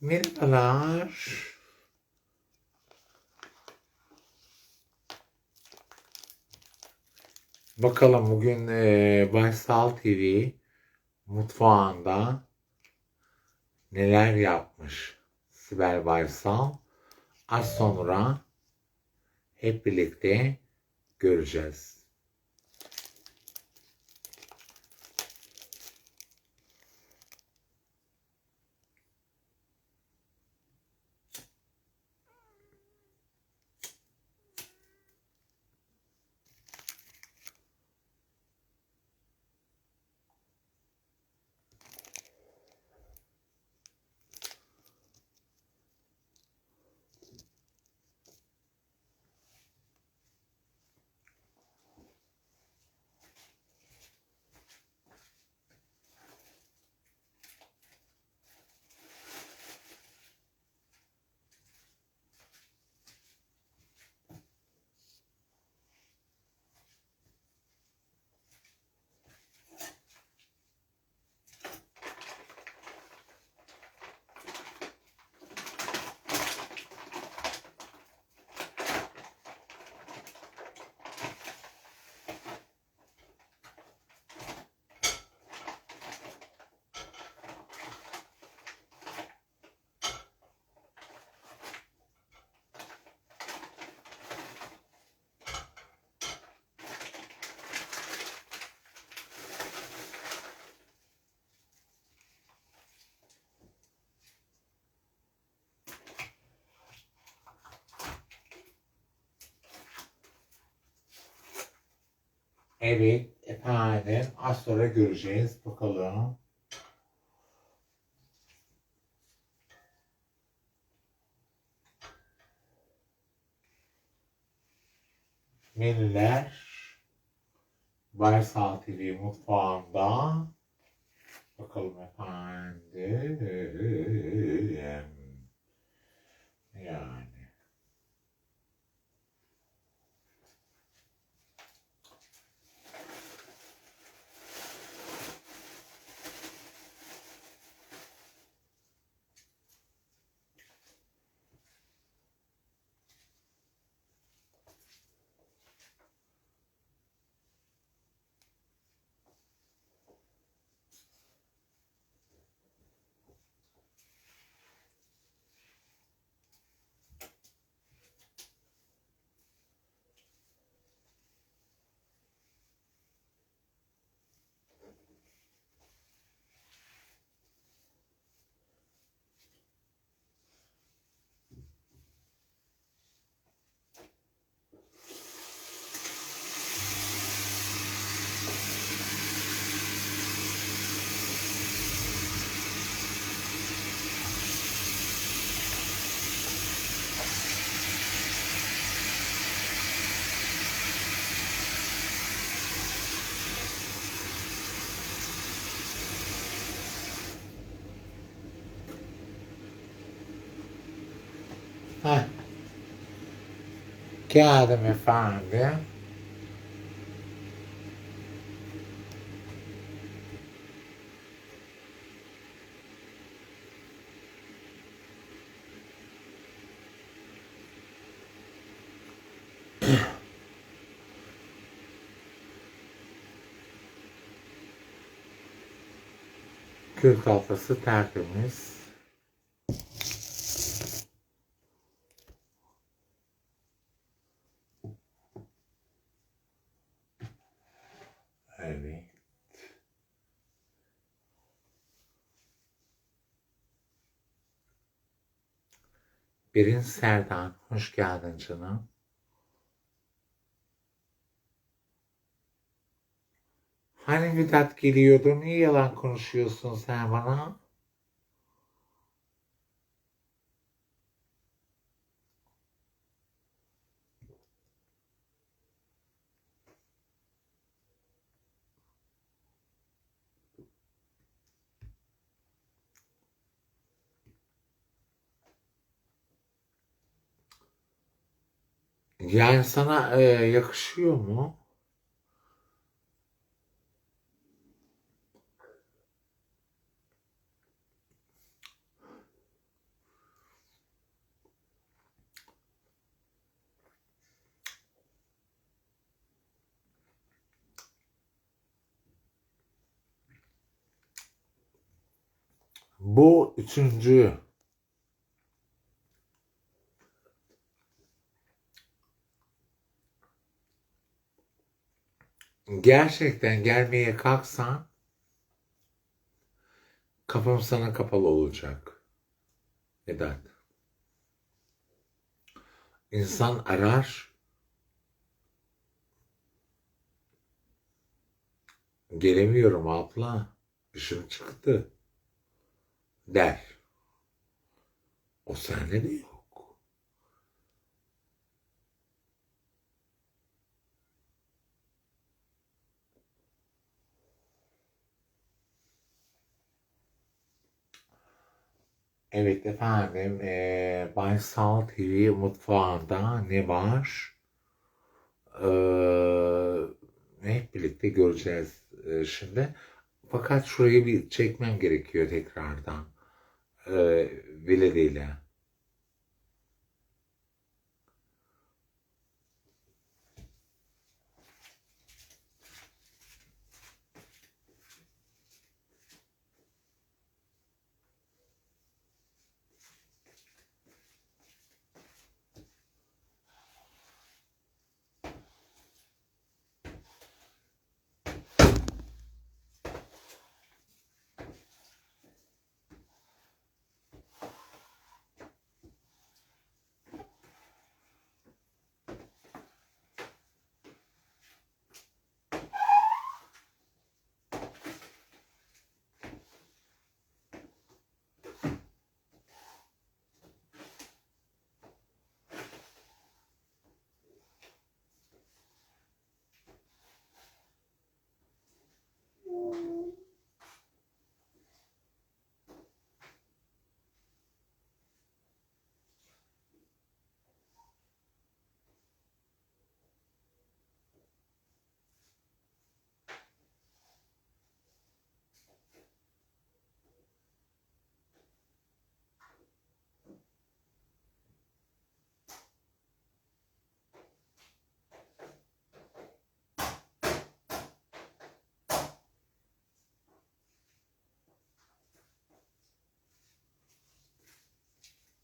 Merhabalar. Bakalım bugün eee Baysal TV mutfağında neler yapmış Sibel Baysal. Az sonra hep birlikte göreceğiz. Evet efendim az sonra göreceğiz bakalım. Menüler. Baysal TV mutfağında. Bakalım efendim yani Heh. Geldim efendim. Kül kafası tertemiz. Evet. Birin Serdan, hoş geldin canım. Hani Vedat geliyordu, niye yalan konuşuyorsun sen bana? Yani sana e, yakışıyor mu? Bu üçüncü Gerçekten gelmeye kalksan kafam sana kapalı olacak. Neden? İnsan arar, gelemiyorum abla, işim çıktı der. O sende de yok. Evet efendim, eee Baysal TV mutfağında ne var? Eee, hep birlikte göreceğiz şimdi. Fakat şurayı bir çekmem gerekiyor tekrardan. Eee Veled ile.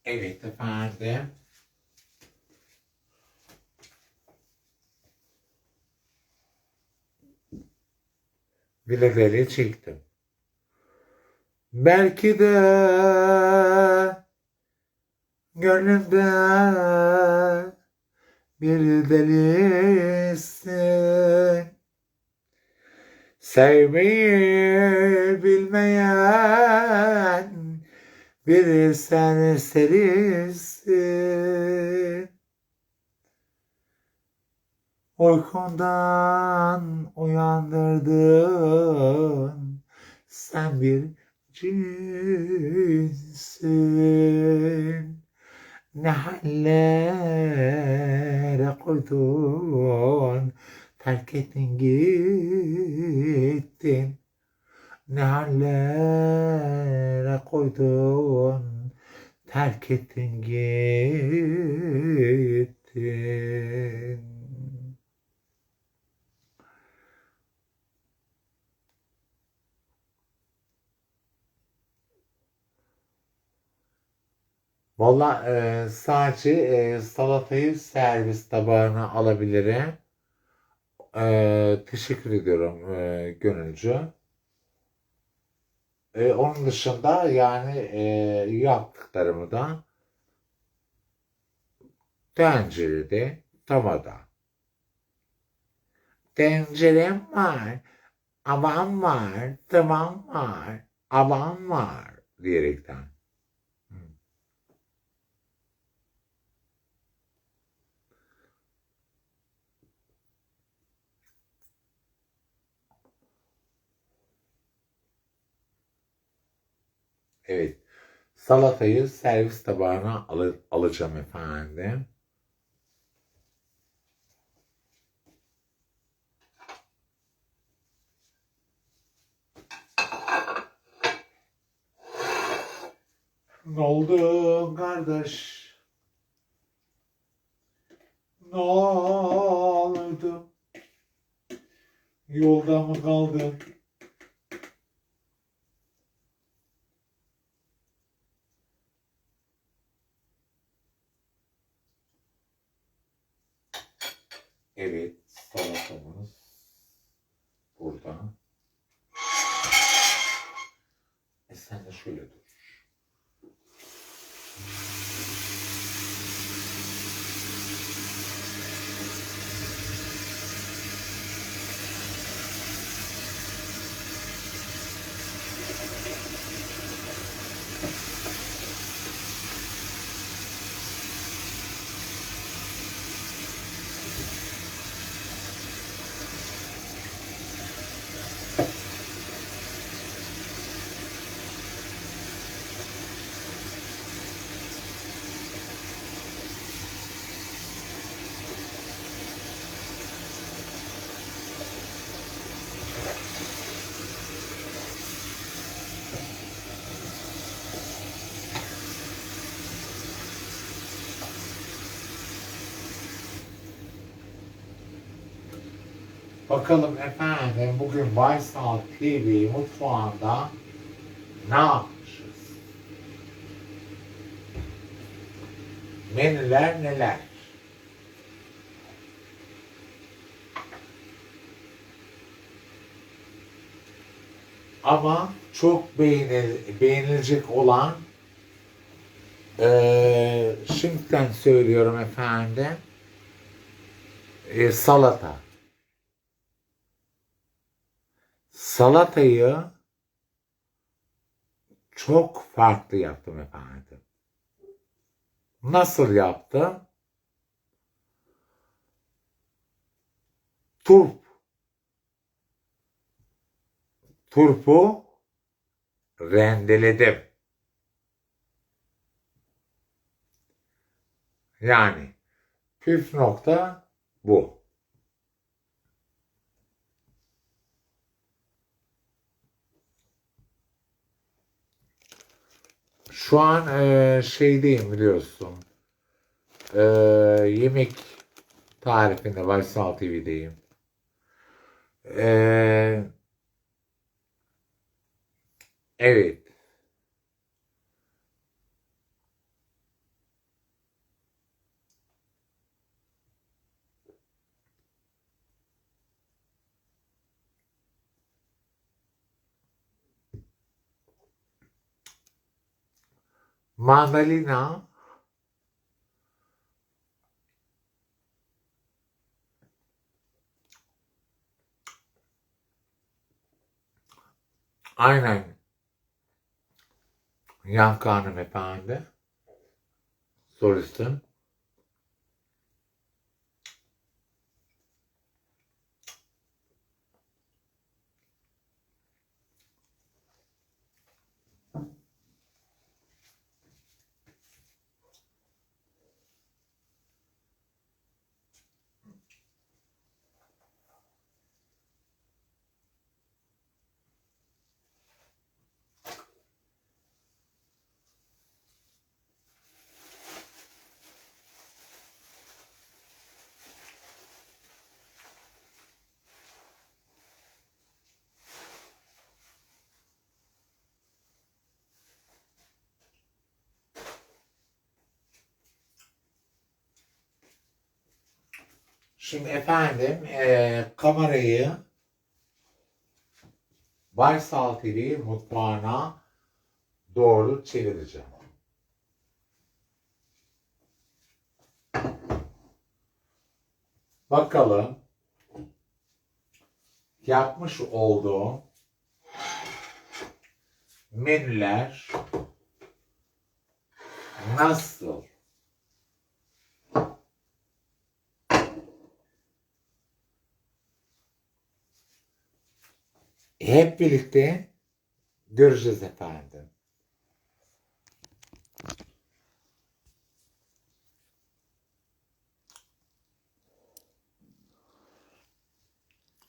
Evet efendim. Bileleri çektim. Belki de gönlümde bir delisin. Sevmeyi bilmeyen bir serserisin. Uykundan uyandırdın, sen bir cinsin. Ne hallere koydun, terk ettin gittin. Ne hallere koydun, terk ettin gittin. Valla e, sadece e, salatayı servis tabağına alabilirim. E, teşekkür ediyorum e, gönülcü. E, onun dışında yani e, yaptıklarımı da tencerede, tavada. Tencerem var, avam var, tavam var, avam var diyerekten. Evet. Salatayı servis tabağına alı- alacağım efendim. Ne oldu kardeş? Ne oldu? Yolda mı kaldın? Evet, salatamız burada. E sen de şöyle dur. Bakalım efendim bugün Baysal TV mutfağında ne yapmışız? Menüler neler? Ama çok beğenil, beğenilecek olan eee şimdiden söylüyorum efendim eee, salata. Salatayı çok farklı yaptım efendim. Nasıl yaptım? Turp. Turpu rendeledim. Yani püf nokta bu. Şu an eee şeydeyim biliyorsun. Eee, yemek tarifinde Vaysal TV'deyim. Eee, evet. Mandalina aynen. Yankı hanımefendi solistim. Şimdi efendim eee, kamerayı Baysal TV mutfağına doğru çevireceğim. Bakalım yapmış olduğum menüler nasıl? Hep birlikte göreceğiz efendim.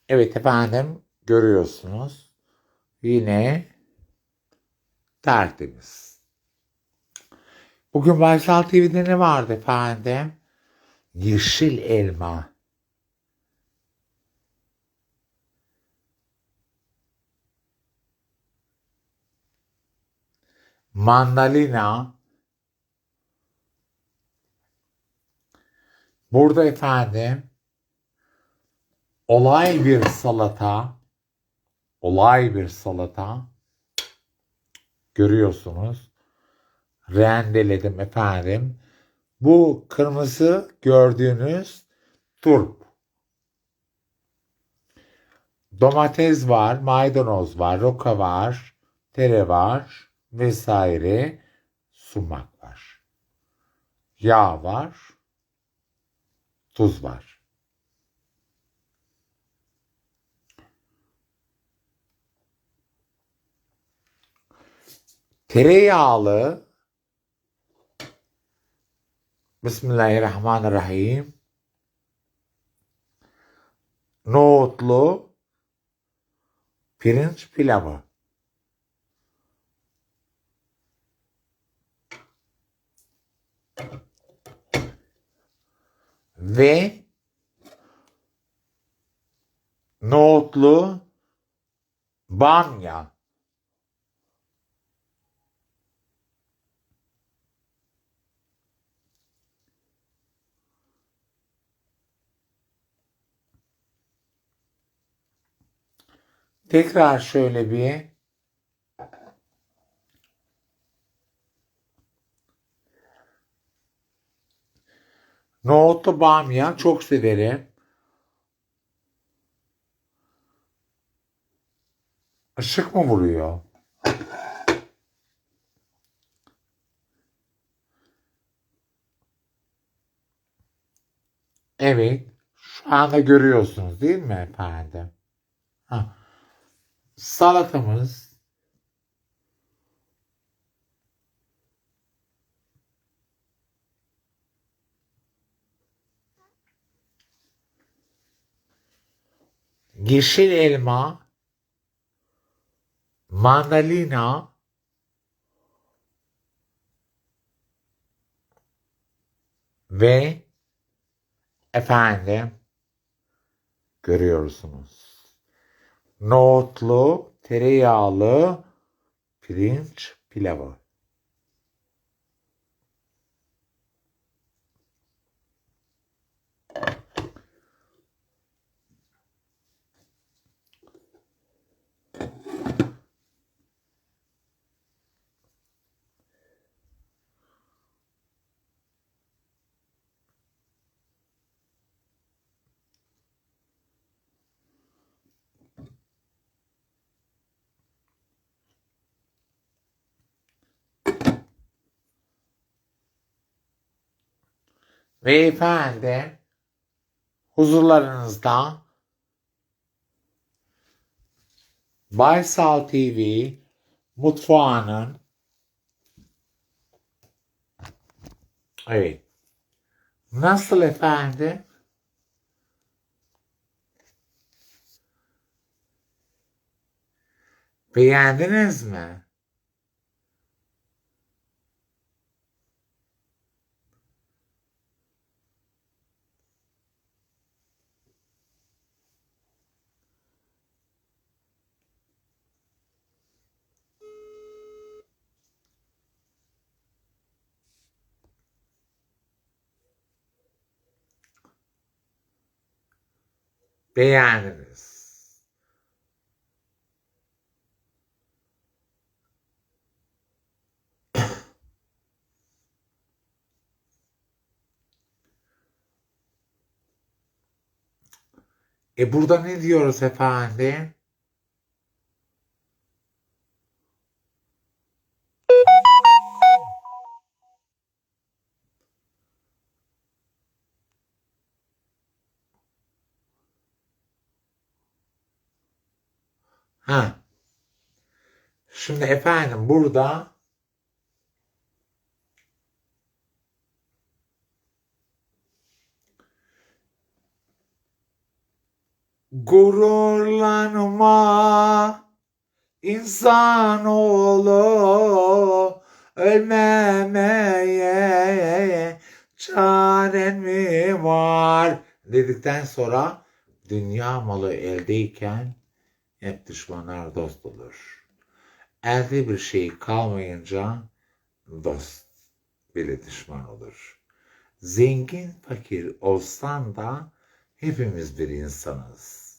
Evet efendim görüyorsunuz. Yine tertemiz. Bugün Baysal TV'de ne vardı efendim? Yeşil elma. Mandalina burada efendim olay bir salata, olay bir salata görüyorsunuz. Rendeledim efendim. Bu kırmızı gördüğünüz turp. Domates var, maydanoz var, roka var, tere var vesaire. Sumak var. Yağ var. Tuz var. Tereyağlı Bismillahirrahmanirrahim nohutlu pirinç pilavı. Ve nohutlu bamya. Tekrar şöyle bir Nohutlu bamya çok severim. Işık mı vuruyor? Evet. Şu anda görüyorsunuz değil mi efendim? Ha. Salatamız yeşil elma, mandalina, ve efendim görüyorsunuz. Nohutlu, tereyağlı pirinç pilavı. Ve efendim huzurlarınızda Baysal TV mutfağının Evet. Nasıl efendim? Beğendiniz mi? Beğendiniz. E burada ne diyoruz efendim? Ha. Şimdi efendim burada gururlanma insanoğlu ölmemeye çaren mi var dedikten sonra dünya malı eldeyken hep düşmanlar dost olur. Elde bir şey kalmayınca dost bile düşman olur. Zengin fakir olsan da hepimiz bir insanız.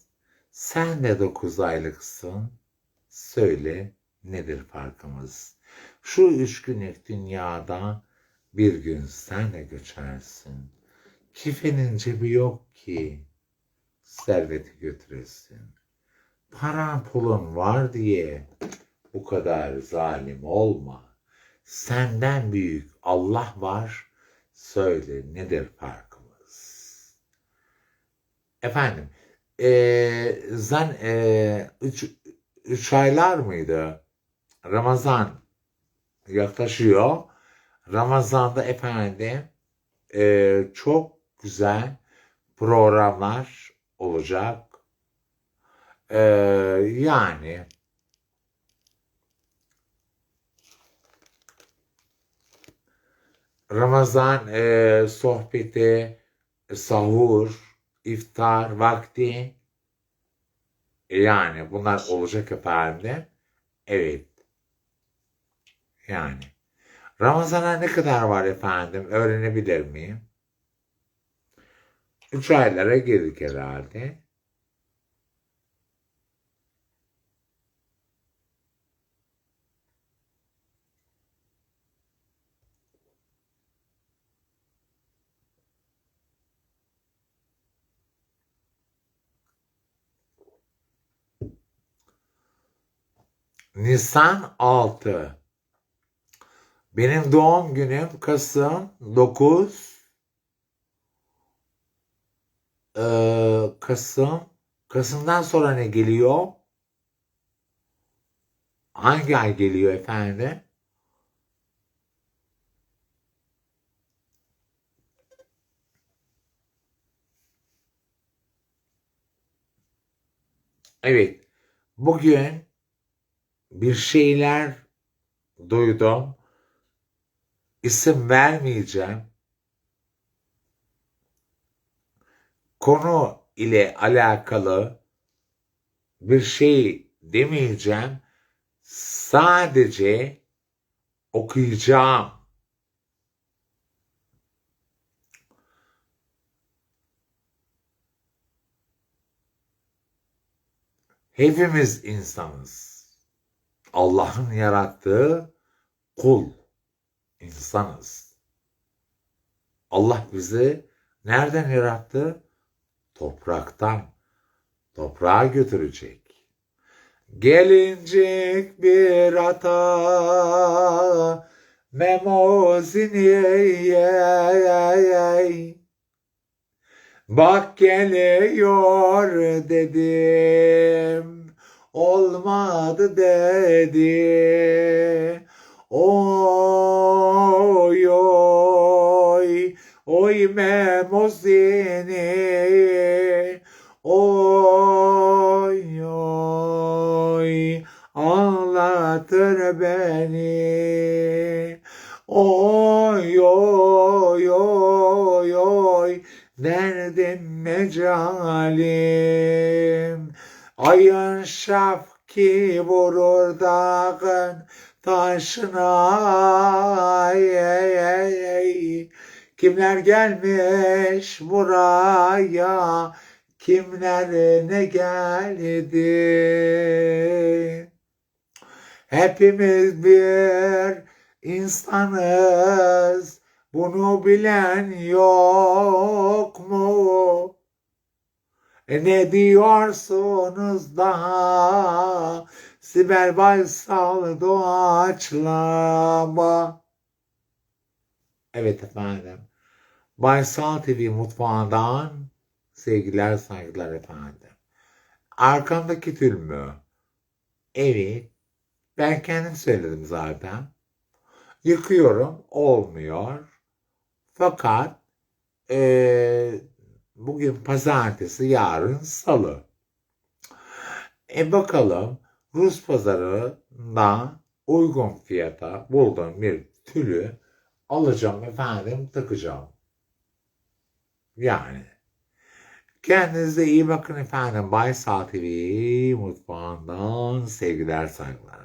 Sen de 9 aylıksın. Söyle nedir farkımız? Şu üç günlük dünyada bir gün sen de göçersin. Kifenin cebi yok ki serveti götüresin. Paran pulun var diye bu kadar zalim olma. Senden büyük Allah var. Söyle nedir farkımız? Efendim, e, zan e, üç, üç aylar mıydı? Ramazan yaklaşıyor. Ramazan'da efendim e, çok güzel programlar olacak. E, yani Ramazan e, sohbeti, sahur, iftar vakti yani bunlar olacak efendim. Evet. Yani. Ramazana ne kadar var efendim? Öğrenebilir miyim? Üç aylara girdik herhalde. Nisan 6. Benim doğum günüm Kasım 9. Ee, Kasım. Kasım'dan sonra ne geliyor? Hangi ay geliyor efendim? Evet. Bugün bir şeyler duydum. İsim vermeyeceğim. Konu ile alakalı bir şey demeyeceğim. Sadece okuyacağım. Hepimiz insanız. Allah'ın yarattığı kul, insanız. Allah bizi nereden yarattı? Topraktan. Toprağa götürecek. Gelincik bir ata memozini Bak geliyor dedim olmadı dedi. Ay. Kimler gelmiş buraya kimler ne geldi Hepimiz bir insanız bunu bilen yok mu? E ne diyorsunuz daha? Sibel Baysal doğaçlama. Evet efendim. Baysal TV mutfağından sevgiler saygılar efendim. Arkamdaki tül mü? Evet. Ben kendim söyledim zaten. Yıkıyorum. Olmuyor. Fakat ee, Bugün pazartesi, yarın salı. E bakalım Rus pazarında uygun fiyata bulduğum bir tülü alacağım efendim takacağım. Yani. Kendinize iyi bakın efendim. Bay TV mutfağından sevgiler saygılar.